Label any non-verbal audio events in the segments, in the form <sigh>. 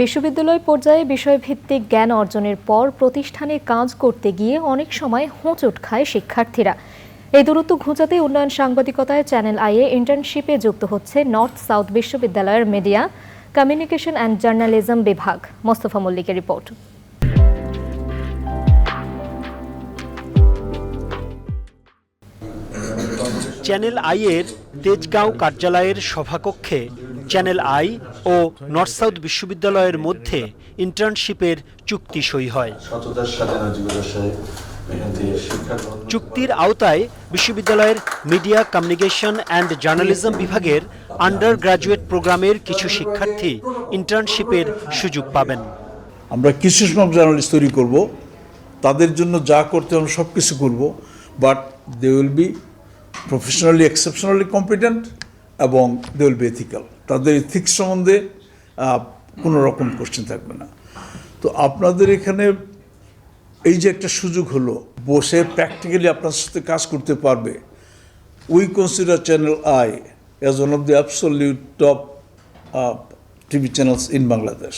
বিশ্ববিদ্যালয় পর্যায়ে বিষয়ভিত্তিক জ্ঞান অর্জনের পর প্রতিষ্ঠানে কাজ করতে গিয়ে অনেক সময় হোঁচট খায় শিক্ষার্থীরা। এই দূরত্ব ঘুচাতে উন্নয়ন সাংবাদিকতায় চ্যানেল আইয়ে ইন্টার্নশিপে যুক্ত হচ্ছে নর্থ সাউথ বিশ্ববিদ্যালয়ের মিডিয়া কমিউনিকেশন অ্যান্ড জার্নালিজম বিভাগ। মোস্তফা মল্লিকের রিপোর্ট। চ্যানেল আইয়ের তেজগাঁও কার্যালয়ের সভাকক্ষে চ্যানেল আই ও নর্থ সাউথ বিশ্ববিদ্যালয়ের মধ্যে ইন্টার্নশিপের চুক্তি সই হয়। চুক্তির আওতায় বিশ্ববিদ্যালয়ের মিডিয়া কমিউনিকেশন অ্যান্ড জার্নালিজম বিভাগের আন্ডার গ্রাজুয়েট প্রোগ্রামের কিছু শিক্ষার্থী ইন্টার্নশিপের সুযোগ পাবেন। আমরা কিছু সংখ্যক জার্নালিস্ট তৈরি করব। তাদের জন্য যা করতে আমরা সব কিছু করব। But they will be professionally exceptionally competent এবং দে উইল বি এথিক্যাল তাদের ইথিক্স সম্বন্ধে কোনো রকম কোশ্চেন থাকবে না। তো আপনাদের এখানে এই যে একটা সুযোগ হলো, বসে প্র্যাকটিক্যালি আপনার সাথে কাজ করতে পারবে। We consider channel I as one of the absolute top TV channels in Bangladesh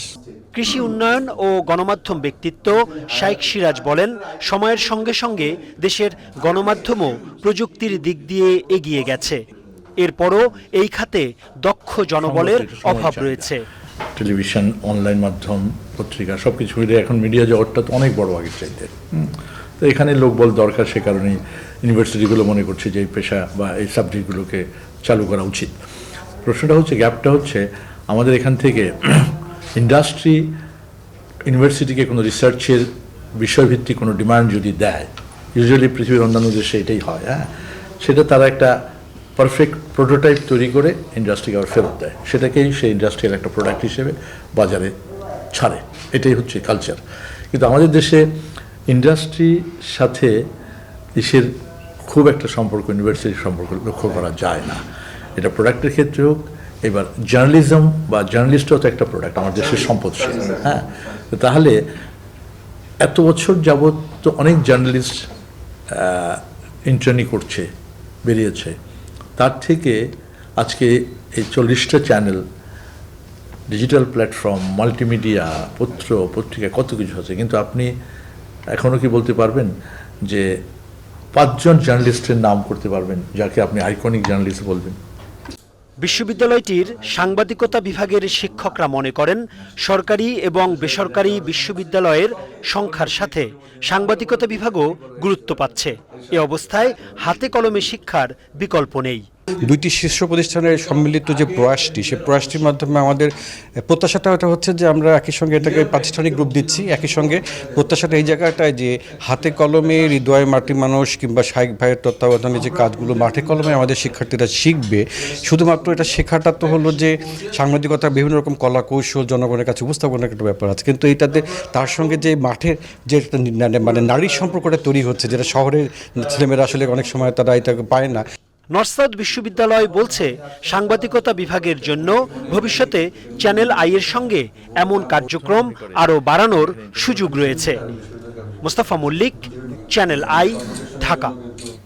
কৃষি উন্নয়ন ও গণমাধ্যম ব্যক্তিত্ব শাইখ সিরাজ বলেন, সময়ের সঙ্গে সঙ্গে দেশের গণমাধ্যমও প্রযুক্তির দিক দিয়ে এগিয়ে গেছে। এরপরও এই খাতে দক্ষ জনবলের অভাব রয়েছে। টেলিভিশন অনলাইন মাধ্যম পত্রিকা সব কিছু মিলে এখন মিডিয়া জগৎটা তো অনেক বড় আগের চাইতে। হুম। তো এখানে লোকবল দরকার সে কারণেই ইউনিভার্সিটিগুলো মনে করছে যে এই পেশা বা এই সাবজেক্টগুলোকে চালু করা উচিত। প্রশ্নটা হচ্ছে গ্যাপটা হচ্ছে আমাদের এখান থেকে <clears throat> ইন্ডাস্ট্রি ইউনিভার্সিটিকে কোনো রিসার্চের বিষয়ভিত্তিক কোনো ডিমান্ড যদি দেয় ইউজুয়ালি পৃথিবীর অন্যান্য দেশে এটাই হয় হ্যাঁ? সেটা তারা একটা পারফেক্ট প্রোটোটাইপ তৈরি করে ইন্ডাস্ট্রিকে আবার ফেরত দেয়। সেটাকেই সেই ইন্ডাস্ট্রিয়াল একটা প্রোডাক্ট হিসেবে বাজারে ছাড়ে। এটাই হচ্ছে কালচার কিন্তু আমাদের দেশে ইন্ডাস্ট্রির সাথে দেশের খুব একটা সম্পর্ক ইউনিভার্সিটির সম্পর্ক লক্ষ্য করা যায় না। এটা প্রোডাক্টের ক্ষেত্রে হোক, এবার জার্নালিজম বা জার্নালিস্টও তো একটা প্রোডাক্ট আমার দেশের সম্পদ সে হ্যাঁ তাহলে এত বছর যাবৎ তো অনেক জার্নালিস্ট ইন্টার্নি করছে, বেরিয়েছে। তার থেকে আজকে এই চল্লিশটা চ্যানেল ডিজিটাল প্ল্যাটফর্ম মাল্টিমিডিয়া পত্র, পত্রিকা, কত কিছু আছে। কিন্তু আপনি এখনও কি বলতে পারবেন যে পাঁচজন জার্নালিস্টের নাম করতে পারবেন, যাকে আপনি আইকনিক জার্নালিস্ট বলবেন? বিশ্ববিদ্যালয়টির সাংবাদিকতা বিভাগের শিক্ষকরা মনে করেন, সরকারি এবং বেসরকারি বিশ্ববিদ্যালয়ের সংখ্যার সাথে সাংবাদিকতা বিভাগও গুরুত্ব পাচ্ছে। এ অবস্থায় হাতে কলমে শিক্ষার বিকল্প নেই। দুইটি শীর্ষ প্রতিষ্ঠানের সম্মিলিত যে প্রয়াসটি, সেই প্রয়াসটির মাধ্যমে আমাদের প্রত্যাশাটা এটা হচ্ছে যে আমরা একই সঙ্গে এটাকে প্রাতিষ্ঠানিক রূপ দিচ্ছি, একই সঙ্গে প্রত্যাশাটা এই জায়গাটায় যে হাতে কলমে হৃদয় মাটি মানুষ কিংবা শাইক ভাইয়ের তত্ত্বাবধানে যে কাজগুলো মাঠে কলমে আমাদের শিক্ষার্থীরা শিখবে, শুধুমাত্র এটা শেখাটা তো হলো যে সাংবাদিকতা, বিভিন্ন রকম কলা কৌশল, জনগণের কাছে উপস্থাপনের একটা ব্যাপার আছে। কিন্তু এইটাতে তার সঙ্গে যে মাঠের যে মানে নারীর সম্পর্কটা তৈরি হচ্ছে, যেটা শহরের ছেলেমেয়েরা আসলে অনেক সময় তারা এটাকে পায় না। নর্থ সাউথ বিশ্ববিদ্যালয় বলছে, সাংবাদিকতা বিভাগের জন্য ভবিষ্যতে চ্যানেল আইয়ের সঙ্গে এমন কার্যক্রম আরও বাড়ানোর সুযোগ রয়েছে। Mostafa Mallik, channel I, Dhaka.